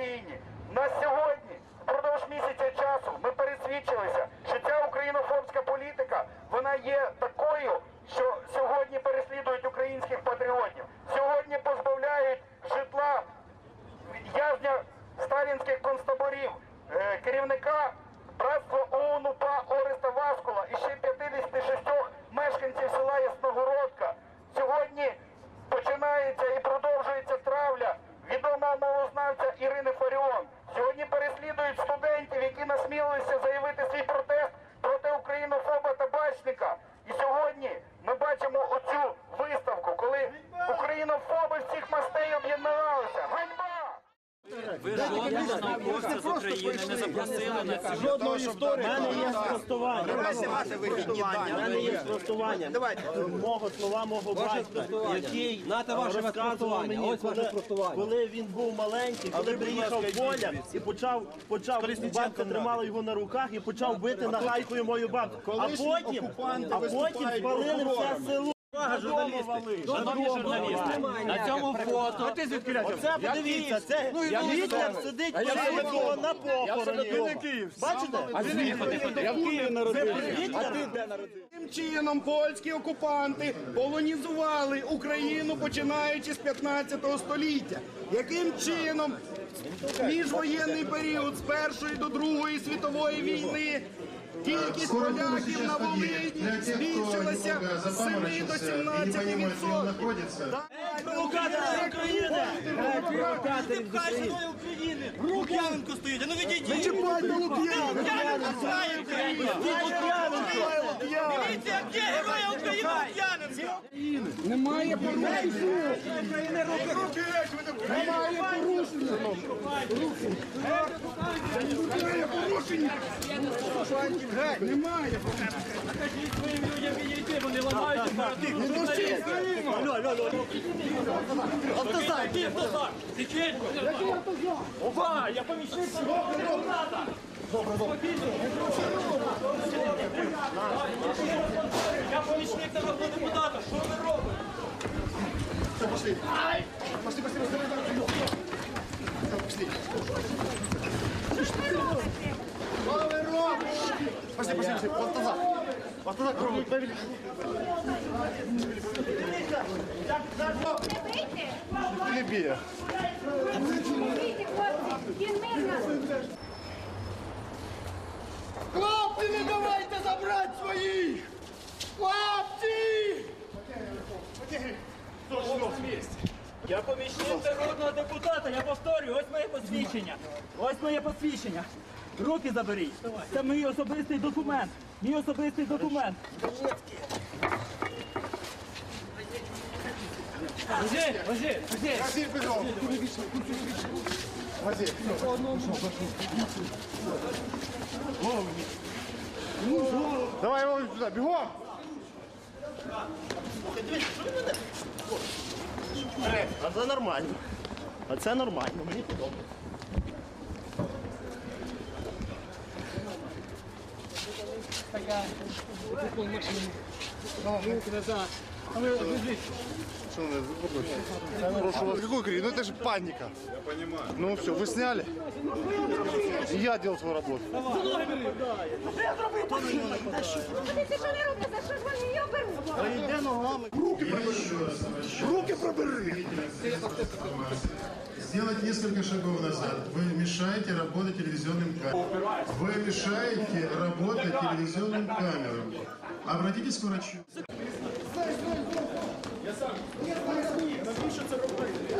Україні. На сьогодні, впродовж місяця часу, ми пересвідчилися, що ця українофобська політика вона є такою, що сьогодні переслідують українських патріотів. Сьогодні позбавляють житла в'язня сталінських концтаборів, е, керівника Ви жодного науковця з України не запросили на цю Жодного історії. У мене є спростування. Давайте ваше У мене є спростування. Давайте. Мого слова мого батька, який розказував мені, Ось ваше коли, спростування. коли він був маленький, коли приїхав Коля і почав, почав бабка тримала його на руках і почав бити нагайкою мою бабку. А потім, а потім спалили все село. Шановні журналісти, на цьому фото Оце подивіться, це Гітлер сидить посередині на похороні. Бачите? Я в Києві народився. Гітлер Таким чином польські окупанти полонізували Україну починаючи з 15 століття. Яким чином міжвоєнний період з першої до другої світової війни кількість поляків на Волині збільшилася з 7 до 17 відсотків. провокатори України! Лук'яненко стоїть, а ну відійдіть. Не чіпайте! Лук'яненко знає Україну. Дивіться, як є героя України Лук'яненка. Немає порушення! Немає порушення! Порушення! Немає своїм людям відійти, вони ламають автозак? Тихенько! Ова, я помічник народного депутата! Я помічник депутата, що ви робите? Вийти? Не бей. Хлопці! Хлопці, не давайте забрати своїх! Хлопці! Я помічник народного депутата, я повторюю, ось моє посвідчення. Ось моє посвідчення. Руки заберіть. Це мій особистий документ. Мій особистий документ. Лежи, лежи, лежи. Василь, бігом. Василь. Давай его сюда, бегом! А це нормально. А це нормально, мені подобається. pegar o máximo. Vamos, vamos, Что надо? Прошу вас, какой крик? Ну это же паника. Я понимаю. Ну все, вы сняли? И я делал свою работу. Подивіться, що не робите, за що ж вони її беруть? Йде ногами. Руки пробери! Сделать несколько шагов назад. Вы мешаете работать телевизионным камерам. Вы мешаете работать телевизионным камерам. Обратитесь к врачу. Я сам. Навіщо це робити?